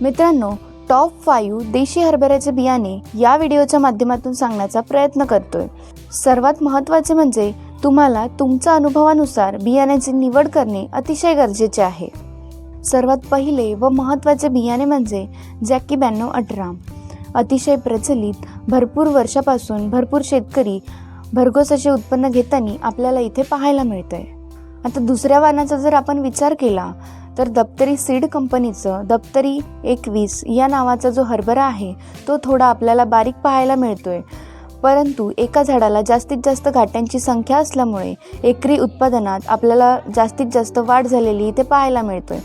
मित्रांनो top five देशी हरभऱ्याचे बियाणे या व्हिडिओच्या माध्यमातून सांगण्याचा प्रयत्न करतोय. सर्वात महत्त्वाचे म्हणजे तुम्हाला तुमच्या अनुभवानुसार बियाण्याची निवड करणे अतिशय गरजेचे आहे. सर्वात पहिले व महत्त्वाचे बियाणे म्हणजे जॅकी ब्याण्णव अठरा. अतिशय प्रचलित भरपूर वर्षापासून भरपूर शेतकरी भरघोस असे उत्पन्न घेताना आपल्याला इथे पाहायला मिळतंय. आता दुसऱ्या वाहनाचा जर आपण विचार केला तर दप्तरी सीड कंपनीचं दप्तरी एकवीस या नावाचा जो हरभरा आहे तो थोडा आपल्याला बारीक पाहायला मिळतोय. परंतु एका झाडाला जास्तीत जास्त घाट्यांची संख्या असल्यामुळे एकरी उत्पादनात आपल्याला जास्तीत जास्त वाढ झालेली इथे पाहायला मिळतोय.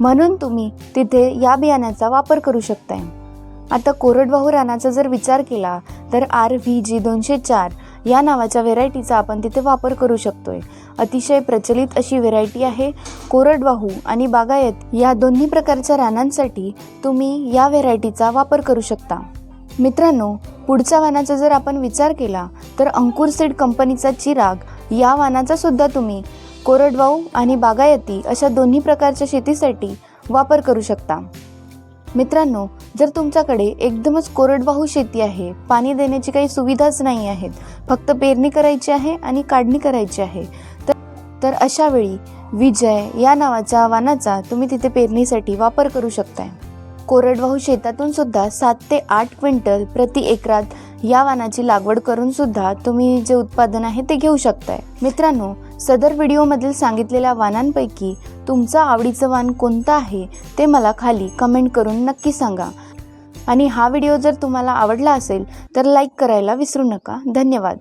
म्हणून तुम्ही तिथे या बियाण्याचा वापर करू शकताय. आता कोरडवाहू रानाचा जर विचार केला तर आर व्ही जी दोनशे चार या नावाच्या व्हेरायटीचा आपण तिथे वापर करू शकतोय. अतिशय प्रचलित अशी व्हेरायटी आहे कोरडवाहू आणि बागायत या दोन्ही प्रकारच्या रानांसाठी तुम्ही या व्हेरायटीचा वापर करू शकता. मित्रांनो पुढच्या वानाचा जर आपण विचार केला तर अंकुर सीड कंपनीचा चिराग या वानाचा सुद्धा तुम्ही कोरडवाहू आणि बागायती अशा दोन्ही प्रकारच्या शेतीसाठी वापर करू शकता. मित्रांनो जर तुमच्याकडे एकदमच कोरडवाहू शेती आहे पाणी देण्याची काही सुविधाच नाही आहेत फक्त पेरणी करायची आहे आणि काढणी करायची आहे तर तर अशा वेळी विजय या नावाच्या वानाचा तुम्ही तिथे पेरणीसाठी वापर करू शकताय. कोरडवाहू शेतातून सुद्धा सात ते आठ क्विंटल प्रति एकरात या वानाची लागवड करून सुद्धा तुम्ही जे उत्पादन आहे ते घेऊ शकताय. मित्रांनो सदर व्हिडिओमधील सांगितलेल्या वानांपैकी तुमचं आवडीचं वाण कोणतं आहे ते मला खाली कमेंट करून नक्की सांगा. आणि हा व्हिडिओ जर तुम्हाला आवडला असेल तर लाईक करायला विसरू नका. धन्यवाद.